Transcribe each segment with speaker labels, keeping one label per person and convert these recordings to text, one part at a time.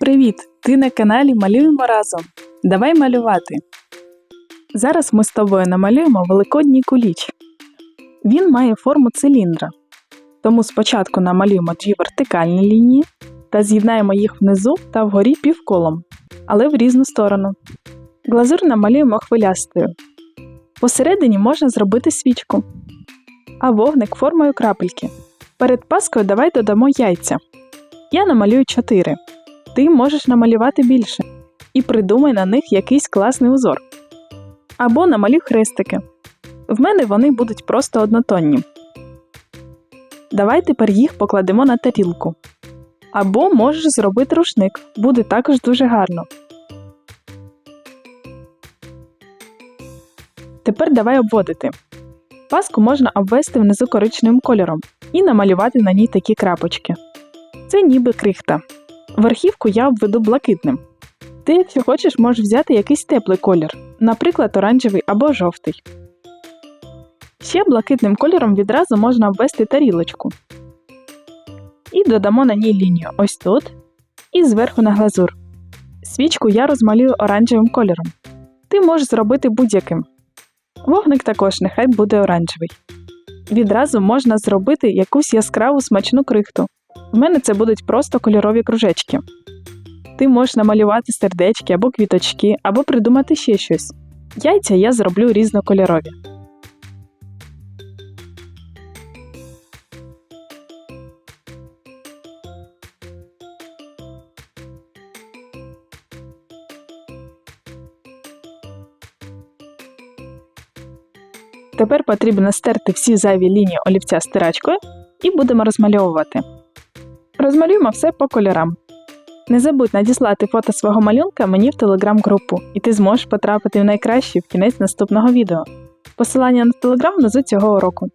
Speaker 1: Привіт! Ти на каналі Малюємо разом. Давай малювати. Зараз ми з тобою намалюємо великодній куліч. Він має форму циліндра. Тому спочатку намалюємо дві вертикальні лінії та з'єднаємо їх внизу та вгорі півколом, але в різну сторону. Глазур намалюємо хвилястою. Посередині можна зробити свічку, а вогник формою крапельки. Перед паскою давай додамо яйця. Я намалюю 4 ти можеш намалювати більше і придумай на них якийсь класний узор. Або намалюй хрестики. В мене вони будуть просто однотонні. Давай тепер їх покладемо на тарілку. Або можеш зробити рушник, буде також дуже гарно. Тепер давай обводити. Паску можна обвести внизу коричневим кольором і намалювати на ній такі крапочки. Це ніби крихта. Верхівку я обведу блакитним. Ти, якщо хочеш, можеш взяти якийсь теплий колір, наприклад, оранжевий або жовтий. Ще блакитним кольором відразу можна обвести тарілочку. І додамо на ній лінію ось тут і зверху на глазур. Свічку я розмалюю оранжевим кольором. Ти можеш зробити будь-яким. Вогник також нехай буде оранжевий. Відразу можна зробити якусь яскраву смачну крихту. В мене це будуть просто кольорові кружечки. Ти можеш намалювати сердечки або квіточки, або придумати ще щось. Яйця я зроблю різнокольорові. Тепер потрібно стерти всі зайві лінії олівця стирачкою і будемо розмальовувати. Розмалюємо все по кольорам. Не забудь надіслати фото свого малюнка мені в телеграм-групу, і ти зможеш потрапити в найкращий в кінець наступного відео. Посилання на телеграм внизу цього уроку.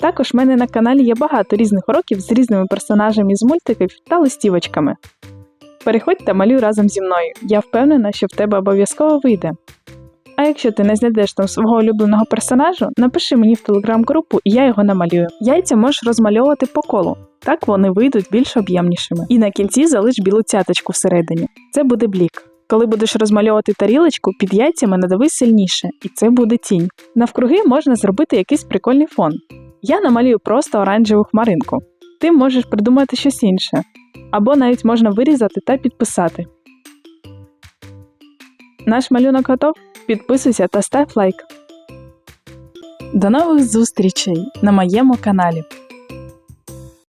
Speaker 1: Також в мене на каналі є багато різних уроків з різними персонажами з мультиків та листівочками. Переходь та малюй разом зі мною. Я впевнена, що в тебе обов'язково вийде. А якщо ти не знайдеш там свого улюбленого персонажу, напиши мені в телеграм-групу і я його намалюю. Яйця можеш розмальовувати по колу. Так вони вийдуть більш об'ємнішими. І на кінці залиш білу цяточку всередині. Це буде блік. Коли будеш розмальовувати тарілочку, під яйцями надавись сильніше, і це буде тінь. Навкруги можна зробити якийсь прикольний фон. Я намалюю просто оранжеву хмаринку. Ти можеш придумати щось інше. Або навіть можна вирізати та підписати. Наш малюнок готов? Підписуйся та став лайк. До нових зустрічей на моєму каналі.